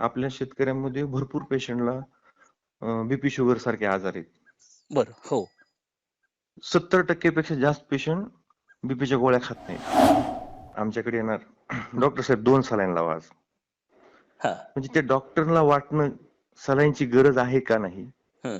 आपल्या शेतकऱ्यांमध्ये भरपूर पेशंटला बीपी शुगर सारखे आजार आहेत. बर हो. सत्तर टक्केपेक्षा जास्त पेशंट बीपीच्या गोळ्या खात नाहीत. आमच्याकडे येणार डॉक्टर साहेब दोन सलाईन लावा आज म्हणजे ते डॉक्टरला वाटणं सलाईनची गरज आहे का नाही? हं.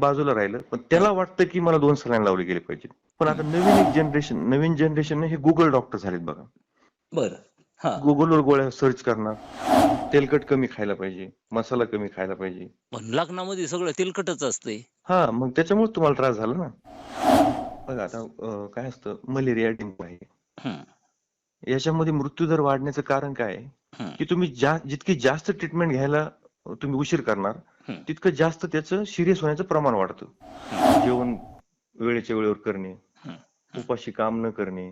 बाजूला राहिलं पण त्याला वाटतं की मला दोन सलाईन लावले गेले पाहिजे पण आता नवीन एक जनरेशन नवीन जनरेशन हे गुगल डॉक्टर झालेत बघा. बर. गुगलवर गोळ्या सर्च करणार. तेलकट कमी खायला पाहिजे मसाला कमी खायला पाहिजे. पण लग्नामध्ये सगळं तेलकटच असते हा मग त्याच्यामुळे तुम्हाला त्रास झाला ना? बघा आता अं, काय असतं मलेरिया डेंगू आहे. याच्यामध्ये मृत्यूदर वाढण्याचं कारण काय? आहे की तुम्ही जा जितकी जास्त ट्रीटमेंट घ्यायला तुम्ही उशीर करणार हम्म. तितकं जास्त त्याचं सिरियस होण्याचं प्रमाण वाढतं. जेवण वेळेच्या वेळेवर करणे उपाशी काम न करणे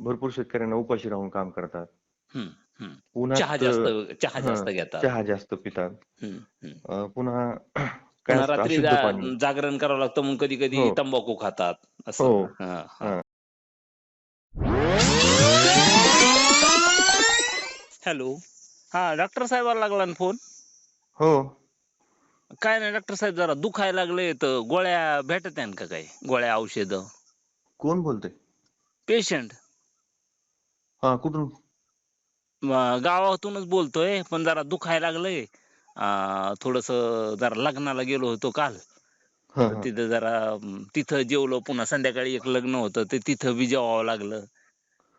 भरपूर शेतकऱ्यांना उपाशी राहून काम करतात. चहा उन्हात जास्त चहा जास्त घेतात. चहा जास्त पितात. हम्म, हम्म. अं, पुन्हा काय पुन्हा असतं रात्री अशुद्ध जा- पाणी. जागरण करावं लागतं म्हणून कधी कधी हो. तंबाखू खातात. असं. हो. हा, हा. हा. हॅलो. हा डॉक्टर साहेबाला लागला ना फोन? हो. काय नाही डॉक्टर साहेब जरा दुखायला लागले तर गोळ्या भेटत का काय? गोळ्या औषध? कोण बोलतोय? पेशंट? हा कुठून? गावातूनच बोलतोय पण जरा दुखायला लागलंय. थोडस जरा लग्नाला गेलो होतो काल. तिथं जरा तिथं जेवलो पुन्हा संध्याकाळी एक लग्न होतं ते तिथं बी जेवावं लागलं.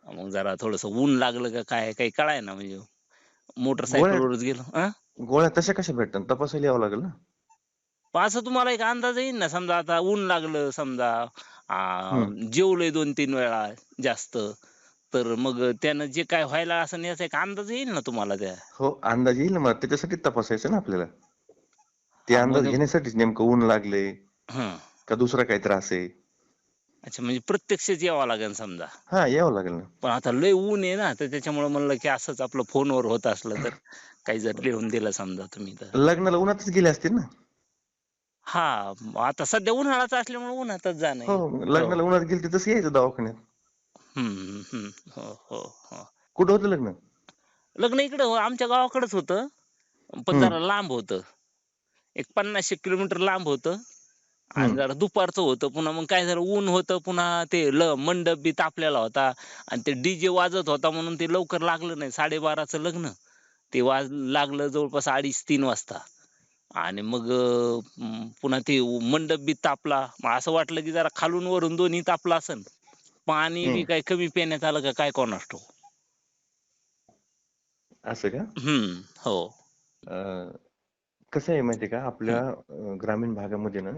मग जरा थोडस ऊन लागलं का काय काही कळाय ना म्हणजे. मोटरसायकलवरच गेलो गोळ्या तशा कशा भेटतात? तपासायला यावं लागेल ना? पण असं तुम्हाला एक अंदाज येईल ना समजा आता ऊन लागलं समजा जेवलोय दोन तीन वेळा जास्त. तर मग त्यानं जे काय व्हायला असं याचा एक अंदाज येईल ना तुम्हाला त्या? हो अंदाज येईल ना. त्याच्यासाठी तपासायचं ना आपल्याला. ते अंदाज मग- घेण्यासाठीच नेमकं ऊन लागले का दुसरा काही त्रास आहे? अच्छा म्हणजे प्रत्यक्षच यावं लागेल समजा. हा यावं लागेल ना. पण आता लय ऊन आहे ना तर त्याच्यामुळे म्हणलं की असंच आपलं फोनवर होत असलं तर काही जर लिहून दिलं समजा तुम्ही तर. लग्नाला उन्हातच गेले असतील ना? हा आता सध्या उन्हाळाच असल्यामुळे उन्हातच जाणं आहे. हो लग्नाला उन्हात गेले तर तसं यायचं दवाखान्यात. हम्म, हम्म, हो हो हो. कुठं होतं लग्न? लग्न इकडे आमच्या गावाकडेच होतं. पण हम्म. जरा लांब होतं. एक पन्नास एक किलोमीटर लांब होतं. आणि हम्म. जरा दुपारचं होतं. पुन्हा मग काय झालं ऊन होतं. पुन्हा ते ल मंडप बी तापलेला होता. आणि ते डीजे वाजत होता म्हणून ते लवकर लागलं नाही. साडेबाराचं लग्न. ते वाज लागलं जवळपास अडीच तीन वाजता. आणि मग अं, पुन्हा ते मंडप बी तापला. मग असं वाटलं की जरा खालून वरून दोन्ही तापलं असन. पाणी बी हम्म. काय कमी पिण्यात आलं का काय कोणास ठाऊक? असं का? हम्म हो. अं, कसं आहे माहितीये का? आपल्या अं, ग्रामीण भागामध्ये ना.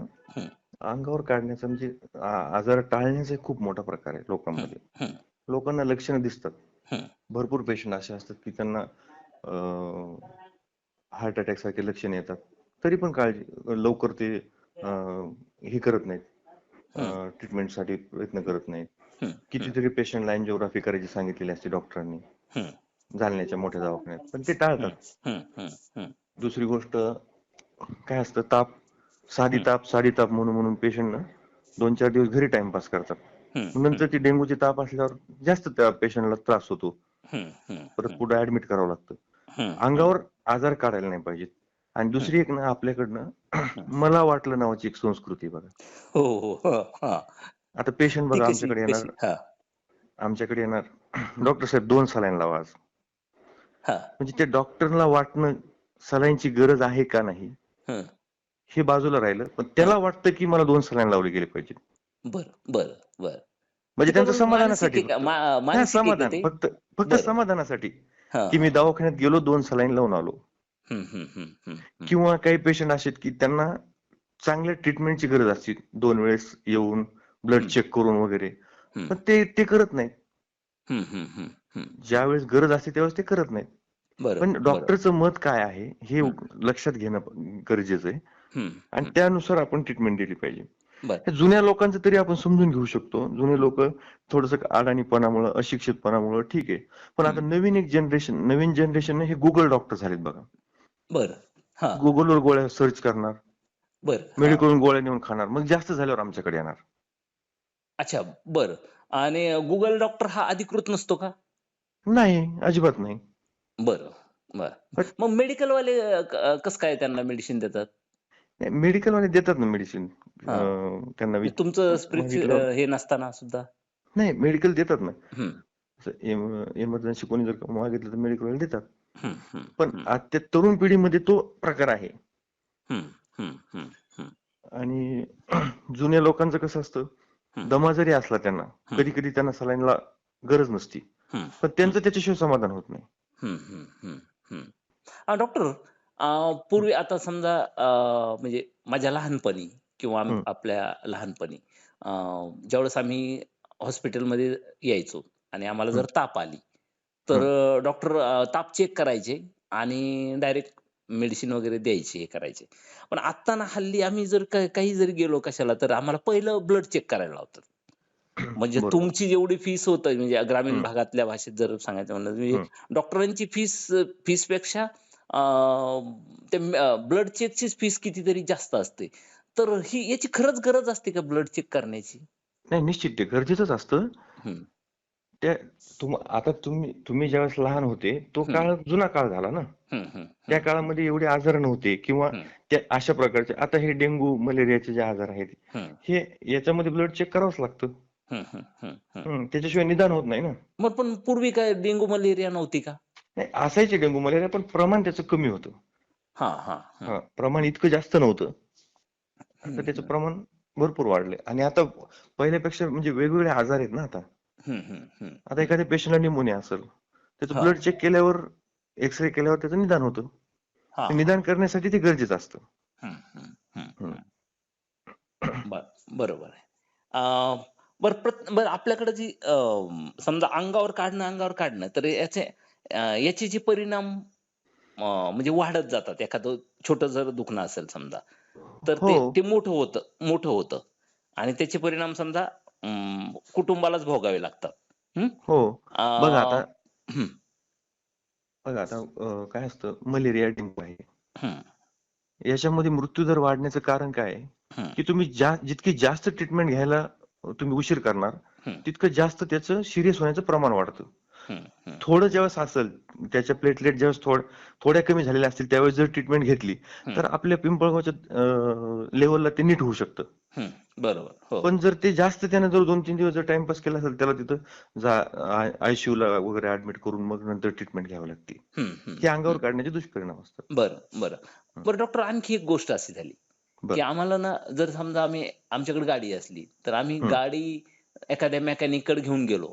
अंगावर काढण्याचा म्हणजे आ- आजार टाळण्याचा एक खूप मोठा प्रकार आहे लोकांमध्ये. लोकांना लक्षणं दिसतात. भरपूर पेशंट असे असतात की त्यांना हार्ट अटॅक सारखे लक्षणे येतात. तरी पण काळजी लवकर ते हे. करत नाहीत. ट्रीटमेंटसाठी प्रयत्न करत नाहीत. कितीतरी पेशंटला अँजिओग्राफी करायची सांगितलेली असते डॉक्टरांनी. जालन्याच्या मोठ्या दवाखान्यात. पण ते टाळतात. दुसरी गोष्ट काय असतं ताप. साधी. ताप साधी ताप म्हणून म्हणून पेशंट ना दोन चार दिवस घरी टाइमपास करतात. नंतर ती डेंग्यूची ताप असल्यावर जास्त त्या पेशंटला त्रास होतो. परत पुढे ऍडमिट करावं लागतं. अंगावर आजार काढायला नाही पाहिजेत. आणि दुसरी एक ना आपल्याकडनं मला वाटलं नावाची एक संस्कृती बघा. हो हो. आता पेशंट बघा आमच्याकडे येणार आमच्याकडे येणार डॉक्टर साहेब दोन सलाईन लावा आज हा. म्हणजे ते डॉक्टरला वाटणं सलाईनची गरज आहे का नाही? हं. बाजूला राहिलं. पण त्याला वाटतं की मला दोन सलाईन लावले गेले पाहिजे बर बर बर. म्हणजे त्यांचं समाधानासाठी समाधान? फक्त फक्त. समाधानासाठी. की मी दवाखान्यात गेलो दोन सलाईन लावून आलो. किंवा काही पेशंट असे आहेत की त्यांना चांगल्या ट्रीटमेंटची गरज असते. दोन वेळेस येऊन ब्लड. चेक करून वगैरे. पण ते ते करत नाहीत. ज्या वेळेस गरज असते त्यावेळेस ते करत नाहीत. पण. डॉक्टरचं मत काय आहे हे लक्षात घेणं गरजेचं आहे. आणि त्यानुसार आपण ट्रीटमेंट दिली पाहिजे. बरं. हे जुन्या लोकांचं तरी आपण समजून घेऊ शकतो. जुने लोक थोडस अडाणीपणामुळे अशिक्षितपणामुळे ठीक आहे. पण आता नवीन एक जनरेशन नवीन जनरेशन हे गुगल डॉक्टर झालेत बघा. बरं. हा. गुगलवर गोळ्या सर्च करणार. बरं. हा. मेडिकलवरून गोळ्या नेऊन खाणार. मग जास्त झाल्यावर आमच्याकडे येणार. अच्छा बरं. आणि गुगल डॉक्टर हा अधिकृत नसतो का? नाही अजिबात नाही. बरं बर. मग मेडिकल वाले कसं काय त्यांना मेडिसिन देतात? मेडिकल वाले देतात ना मेडिसिन हा. त्यांना म्हणजे तुमचं स्प्रिच medical- हे नसताना सुद्धा? नाही मेडिकल देतात ना. हम्म, इमर्जन्सी कोणी जर मागितलं तर मेडिकल वाले देतात. पण आजच्या तरुण पिढीमध्ये तो प्रकार आहे. आणि जुन्या लोकांचं कसं असतं. दमा जरी असला त्यांना कधी कधी त्यांना सलाईनला गरज नसती. पण त्यांचं त्याच्याशिवाय समाधान होत नाही. डॉक्टर पूर्वी आता समजा म्हणजे माझ्या लहानपणी किंवा. आपल्या लहानपणी ज्यावेळेस आम्ही हॉस्पिटलमध्ये यायचो आणि आम्हाला जर ताप आली तर डॉक्टर ताप चेक करायचे आणि डायरेक्ट मेडिसिन वगैरे द्यायचे हे करायचे पण आता ना हल्ली आम्ही जर काही जरी गेलो कशाला तर आम्हाला पहिलं ब्लड चेक करायला लावतात म्हणजे. तुमची जेवढी फीस होत म्हणजे ग्रामीण. भागातल्या भाषेत जर सांगायचं म्हणलं म्हणजे. डॉक्टरांची फीस फीसपेक्षा ते ब्लड चेकची फीस कितीतरी जास्त असते तर ही याची खरंच गरज असते का ब्लड चेक करण्याची नाही निश्चित ते गरजेचंच असतं. त्या तुम आता तुम्ही तुम्ही ज्यावेळेस लहान होते तो. काळ जुना काळ झाला ना? त्या काळामध्ये एवढे आजार नव्हते किंवा. त्या अशा प्रकारचे आता हे डेंग्यू मलेरियाचे जे आजार आहेत हे याच्यामध्ये ब्लड चेक करावंच लागतं. त्याच्याशिवाय निदान होत नाही ना? मग पण पूर्वी काय डेंग्यू मलेरिया नव्हती का? नाही असायचे डेंग्यू मलेरिया पण प्रमाण त्याचं कमी होतं. हा प्रमाण इतकं जास्त नव्हतं. आता त्याचं प्रमाण भरपूर वाढलंय. आणि आता पहिल्यापेक्षा म्हणजे वेगवेगळे आजार आहेत ना आता. आता एखाद्या पेशंटला निमोनिया असेल त्याचं. ब्लड चेक केल्यावर एक्सरे केल्यावर त्याचं निदान होतं. हा, ते निदान करण्यासाठी ते गरजेचं असतं. बरोबर आहे. बर प्रत- बर आपल्याकडे जी समजा अंगावर काढणं अंगावर काढणं तर याचे याचे जे परिणाम म्हणजे वाढत जातात एखादं छोटं जर दुखणं असेल समजा तर हो. ते मोठं होतं मोठं होतं. आणि त्याचे परिणाम समजा अं, कुटुंबालाच भोगावे लागतात? हो? बघा आता. बघा आता अं, काय असतं मलेरिया डेंग्यू आहे. याच्यामध्ये मृत्यूदर वाढण्याचं कारण काय आहे? की तुम्ही जा जितकी जास्त ट्रीटमेंट घ्यायला तुम्ही उशीर करणार तितकं जास्त त्याचं सिरियस होण्याचं प्रमाण वाढतं. थोडं ज्यावेळेस असेल त्याच्या प्लेटलेट ज्यावेळेस थोड थोड्या कमी झालेल्या असतील त्यावेळेस जर ट्रीटमेंट घेतली. तर आपल्या पिंपळगावच्या लेवलला ते नीट होऊ शकतं. बरोबर हो. पण जर ते जास्त त्याने जर दोन तीन दिवस जर टाइमपास केला असेल त्याला तिथं आयसीयू ला वगैरे ऍडमिट करून मग नंतर ट्रीटमेंट घ्यावी लागते. हे अंगावर काढण्याचे दुष्परिणाम असतात. बरं बरं. बरं डॉक्टर आणखी एक गोष्ट अशी झाली की आम्हाला ना जर समजा आम्ही आमच्याकडे गाडी असली तर आम्ही. गाडी एखाद्या मेकॅनिककडे घेऊन गेलो.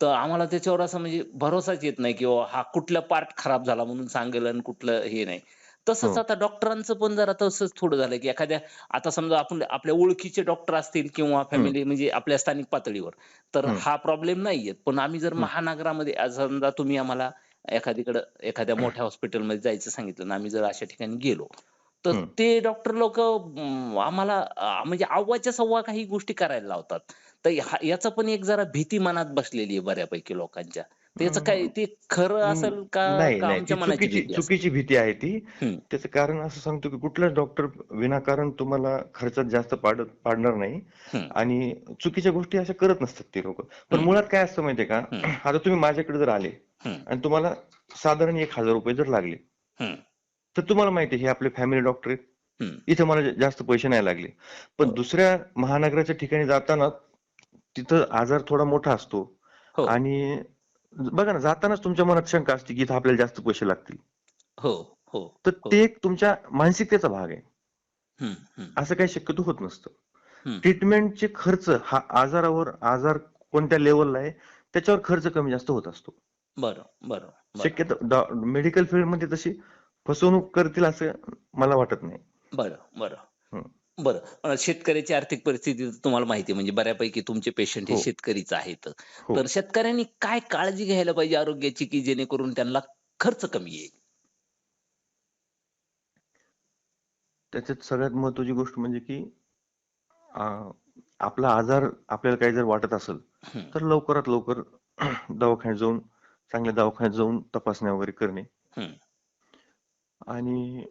तर आम्हाला त्याच्यावर असं म्हणजे भरोसाच येत नाही की हा कुठला पार्ट खराब झाला म्हणून सांगेल आणि कुठलं हे नाही तसंच हो. आता डॉक्टरांचं पण जरा तसंच थोडं झालं की एखाद्या आता समजा आपण आपल्या ओळखीचे डॉक्टर असतील किंवा फॅमिली म्हणजे आपल्या स्थानिक पातळीवर तर. हा प्रॉब्लेम नाहीये पण आम्ही जर. महानगरामध्ये समजा तुम्ही आम्हाला एखादीकडे एखाद्या मोठ्या हॉस्पिटलमध्ये जायचं सांगितलं ना आम्ही जर अशा ठिकाणी गेलो तर. ते डॉक्टर लोक आम्हाला म्हणजे अव्वाच्या सव्वा काही गोष्टी करायला लावतात तर याचं पण एक जरा भीती मनात बसलेली आहे बऱ्यापैकी लोकांच्या त्याचं काय ते खरं असेल का आमच्या मनाची चुकीची भीती आहे ती. त्याचं कारण असं सांगतो की कुठलाच डॉक्टर विनाकारण तुम्हाला खर्चात जास्त पाड पाडणार नाही. आणि चुकीच्या गोष्टी अशा करत नसतात ते लोक पण. मुळात काय असतं माहितीये का. आता तुम्ही माझ्याकडे जर आले. आणि तुम्हाला साधारण एक हजार रुपये जर लागले. तर तुम्हाला माहिती आहे हे आपले फॅमिली डॉक्टर आहेत. इथे मला जास्त पैसे नाही लागले पण हो. दुसऱ्या महानगराच्या ठिकाणी जाताना तिथं आजार थोडा मोठा असतो हो आणि बघा ना जातानाच तुमच्या मनात शंका असते की इथं आपल्याला जास्त पैसे लागतील हो हो तर हो. ते एक तुमच्या मानसिकतेचा भाग आहे. असं काही शक्यतो होत नसतं. ट्रीटमेंटचे खर्च हा आजारावर आजार कोणत्या लेवलला आहे त्याच्यावर खर्च कमी जास्त होत असतो बरं बरं शक्यतो मेडिकल फील्डमध्ये तशी फसवणूक करतील असं मला वाटत नाही बरं बरं. बरं शेतकऱ्याची आर्थिक परिस्थिती तुम्हाला माहिती आहे म्हणजे बऱ्यापैकी तुमचे पेशंट हे हो. शेतकरीच आहेत हो. तर शेतकऱ्यांनी काय काळजी घ्यायला पाहिजे आरोग्याची की जेणेकरून त्यांना खर्च कमी येईल त्याच्यात सगळ्यात महत्वाची गोष्ट म्हणजे की आपला आजार आपल्याला काही जर वाटत असेल. तर लवकरात लवकर दवाखान्यात जाऊन चांगल्या दवाखान्यात जाऊन तपासण्या वगैरे करणे. आणि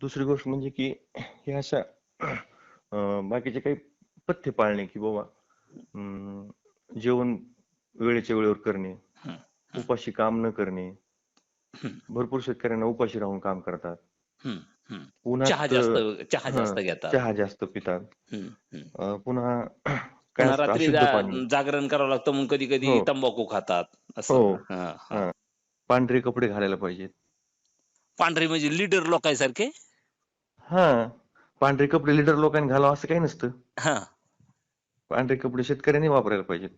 दुसरी गोष्ट म्हणजे की हे अशा बाकीचे काही पथ्य पाळणे की बाबा जेवण वेळेच्या वेळेवर करणे. उपाशी काम न करणे. भरपूर शेतकऱ्यांना उपाशी राहून काम करतात चहा जास्त चहा जास्त घेतात चहा जास्त पितात पुन्हा रात्री जागरण करावं लागतं मग कधी कधी हो. तंबाखू खातात असं. हा. पांढरे कपडे घालायला पाहिजेत पांढरे म्हणजे लीडर लोकांसारखे? हा. पांढरे कपडे लिडर लोकांनी घालावं असं काही नसतं. हा. पांढरे कपडे शेतकऱ्यांनी वापरायला पाहिजेत.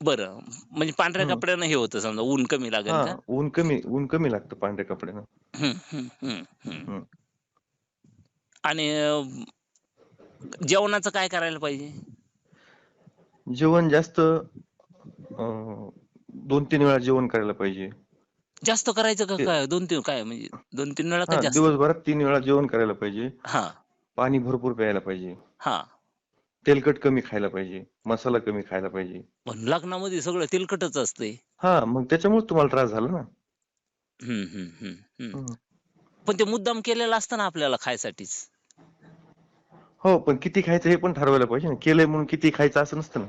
बरं. म्हणजे पांढऱ्या हम्म. कपड्यानं हे होतं समजा ऊन कमी लागेल हा का? ऊन कमी ऊन कमी लागतं पांढऱ्या कपड्यानं. हम्म, हम्म, हम्म, हम्म. हम्म. आणि अं, जेवणाचं काय करायला पाहिजे? जेवण जास्त अं, दोन तीन वेळा जेवण करायला पाहिजे. जास्त करायचं का ते- काय? दोन तीन काय म्हणजे दोन तीन वेळा का हा जास्त? दिवसभरात तीन वेळा जेवण करायला पाहिजे. हा. पाणी भरपूर प्यायला पाहिजे. हा. तेलकट कमी खायला पाहिजे. मसाला कमी खायला पाहिजे. पण लग्नामध्ये सगळं तेलकटच असते हा मग त्याच्यामुळे तुम्हाला त्रास झाला ना. हम्म, हम्म, हम्म, हम्म. हम्म. पण ते मुद्दाम केलेलं असतं ना आपल्याला खायसाठीच. हो पण किती खायचं हे पण ठरवायला पाहिजे ना. केलंय म्हणून किती खायचं असं नसतं ना.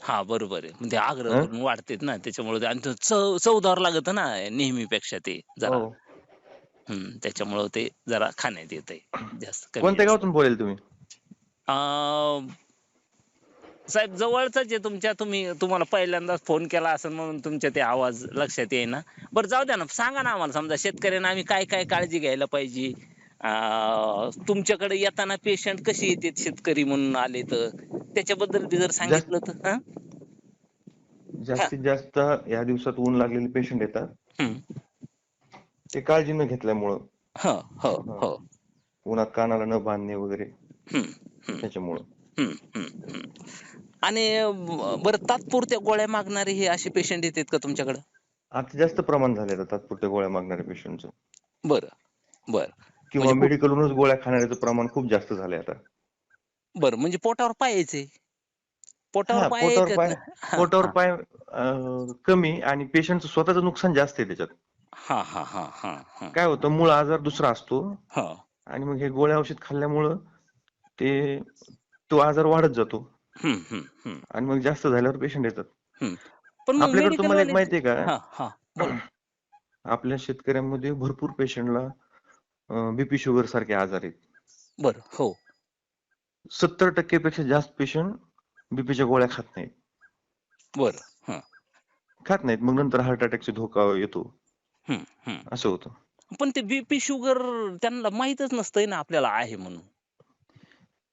हा बरोबर आहे. म्हणजे आग्रह हं? करून वाढतेत ना त्याच्यामुळे ते- आणि चव चवदार लागत ना नेहमीपेक्षा ते जरा. हो. त्याच्यामुळं ते जरा खाण्यात येत जास्त कोणत्या जास्त. गावातून बोलेल तुम्ही? अं, साहेब जवळचाच आहे तुमच्या तुम्ही तुम्हाला पहिल्यांदाच फोन केला असेल म्हणून तुमच्या ते आवाज लक्षात येईना. बरं जाऊ द्या ना सांगा ना आम्हाला समजा शेतकऱ्यांना आम्ही काय काय काळजी घ्यायला पाहिजे? तुमच्याकडे येताना पेशंट कसे येतात शेतकरी म्हणून आले तर? त्याच्याबद्दल बी जर सांगितलं तर हं? जास्तीत जास्त या दिवसात ऊन लागलेले पेशंट येतात. हम्म. ते काळजी न घेतल्यामुळं. हो हो हो. उन्हात कानाला न बांधणे वगैरे. हम्म, हम्म, त्याच्यामुळं. हम्म, हम्म, हम्म. आणि बरं तात्पुरत्या गोळ्या मागणारे हे असे पेशंट येतात का तुमच्याकडे? आता जास्त प्रमाण झाले तात्पुरत्या गोळ्या मागणाऱ्या पेशंटचं बरं बरं. किंवा म्हणजे खूप- मेडिकलवरूनच गोळ्या खाणाऱ्याचं प्रमाण खूप जास्त झालंय आता. बरं म्हणजे पोटावर पाय यायचे. हा, पोटावर पाय पोटावर पाय ना? हा, पोटावर हा. पाय अं, कमी आणि पेशंटचं स्वतःचं नुकसान जास्त आहे त्याच्यात. हा हा हा हा हा. काय होतं मूळ आजार दुसरा असतो. हा. आणि मग हे गोळ्या औषध खाल्ल्यामुळं ते तो आजार वाढत जातो. हम्म, हम्म, हम्म, आणि मग जास्त झाल्यावर पेशंट येतात. हम्म. पण मग आपल्याकडे तुम्हाला एक वाले- माहितीये का? हा हा. बोला. आपल्या शेतकऱ्यांमध्ये भरपूर पेशंटला बीपी शुगर सारखे आजार आहेत. बरं हो. सत्तर टक्केपेक्षा जास्त पेशंट बीपीच्या गोळ्या खात नाहीत. बरं हा. खात नाहीत मग नंतर हार्ट अटॅकचा धोका येतो. असं होतं. पण ते बीपी शुगर त्यांना माहीतच नसतंय ना आपल्याला आहे म्हणून.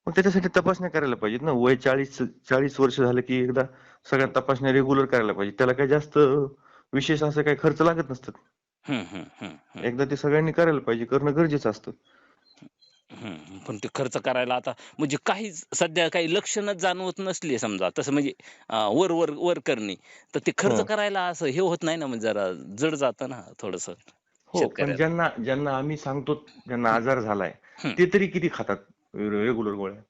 मग त्याच्यासाठी तपासण्या करायला पाहिजेत ना. वय चाळीस चाळीस वर्ष झालं की एकदा सगळ्या तपासण्या रेग्युलर करायला पाहिजे त्याला काही जास्त विशेष असं काही खर्च लागत नसतात. हम्म, हम्म, हम्म, हम्म, एकदा ते सगळ्यांनी करायला पाहिजे करणं गरजेचं असतं हम्म. पण ते खर्च करायला आता म्हणजे काहीच सध्या काही लक्षणच जाणवत नसली समजा तसं म्हणजे अं, वर वर वर करणे तर ते खर्च हो. करायला असं हे होत नाही ना म्हणजे जरा जड जातं ना थोडस हो पण शेतकऱ्याला ज्यांना ज्यांना आम्ही सांगतो ज्यांना आजार झालाय हम्म. ते तरी किती खातात रेग्युलर गोळ्या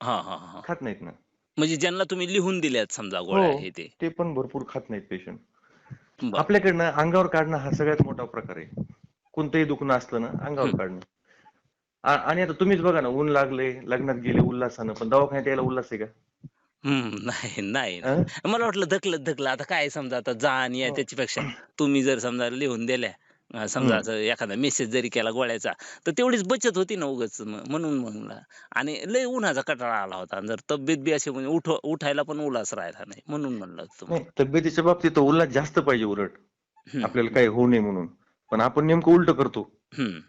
हा हा हा खात नाहीत ना म्हणजे ज्यांना तुम्ही लिहून दिल्यात समजा गोळ्या हो. हे ते ते पण भरपूर खात नाहीत पेशंट. आपल्याकडनं अंगावर काढणं हा सगळ्यात मोठा प्रकार आहे. कोणतंही दुखणं असलं ना अंगावर. काढणं. आणि आता तुम्हीच बघा ना ऊन लागले लग्नात गेले उल्हासानं पण दवाखान्यात यायला उल्हास आहे का? हम्म नाही नाही. मला वाटलं धकलत धकलं. आता काय समजा आता जा आणि या हो. त्याच्यापेक्षा. तुम्ही जर समजा लिहून दिल्या अं, समजा हम्म. असं एखादा मेसेज जरी केला गोळ्याचा तर तेवढीच बचत होती ना उगाच म्हणून म्हणलं. आणि लय उन्हाचा कटाळा आला होता. आणि जर तब्येत बी अशी म्हणजे उठ उठायला पण उल्हास राहिला नाही. म्हणून म्हणलं तुम्हाला. तब्येतीच्या बाबतीत तर उल्हास जास्त पाहिजे उलट. हम्म, आपल्याला काही होऊ नये म्हणून. पण आपण नेमकं उलट करतो. हम्म.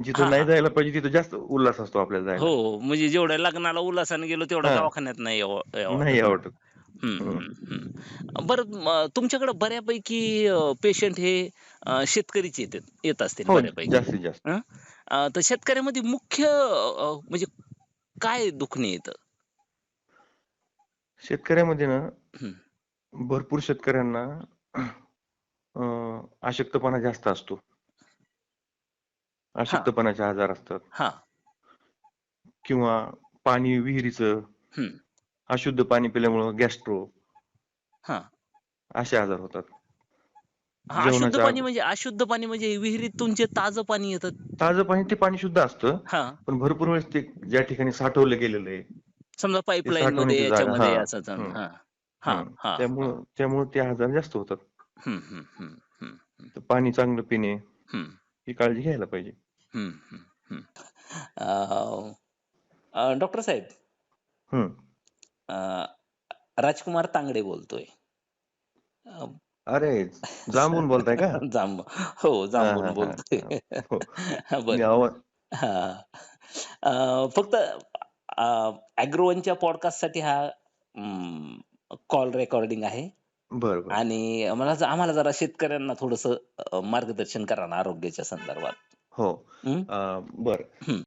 जिथं हा, नाही हा. जायला पाहिजे तिथं जास्त उल्हास असतो आपल्याला हो जायला. हो म्हणजे जेवढ्या लग्नाला उल्हासाने गेलो तेवढ्या हा. दवाखान्यात नाही यावं नाही वाटत. आवडत हम्म. हम्म, हम्म. बरं तुमच्याकडे बऱ्यापैकी पेशंट हे शेतकरीच येतात येत असतील हो बऱ्यापैकी तर शेतकऱ्यामध्ये मुख्य म्हणजे काय दुखणे येतं शेतकऱ्यामध्ये ना. भरपूर शेतकऱ्यांना अं, अशक्तपणा जास्त असतो अशक्तपणाचे आजार असतात हा किंवा पाणी विहिरीचं हम्म. अशुद्ध पाणी पिल्यामुळं गॅस्ट्रो हा. असे आजार होतात. हा, अशुद्ध जेवणाच्या पाणी म्हणजे अशुद्ध पाणी म्हणजे विहिरीत तुमचे ताजं पाणी येतं. ताजं पाणी ते पाणी शुद्ध असतं. हा. पण भरपूर वेळेस ते ज्या ठिकाणी साठवलं गेलेलं आहे समजा पाईपलाईन मध्ये साठवणीची जागा, याच्यामध्ये हा. असं हम्म. हा. हा हम्म. हा. त्यामुळं त्यामुळे ते आजार जास्त होतात. हम्म, हम्म, हम्म, हम्म, तर पाणी चांगलं पिणे हम्म, ही काळजी घ्यायला पाहिजे. हम्म, हम्म, हम्म. अं, अं, डॉक्टर साहेब. हम्म. राजकुमार तांगडे बोलतोय. अरे जांबून बोलताय का? जांब हो हा हा हा बोलतोय. हा. हो. बर. हा. अं, फक्त अॅग्रोवनच्या पॉडकास्टसाठी हा कॉल रेकॉर्डिंग आहे. बर आणि मला आम्हाला जरा शेतकऱ्यांना थोडस मार्गदर्शन करा ना आरोग्याच्या संदर्भात. हो. हं? बर. हं.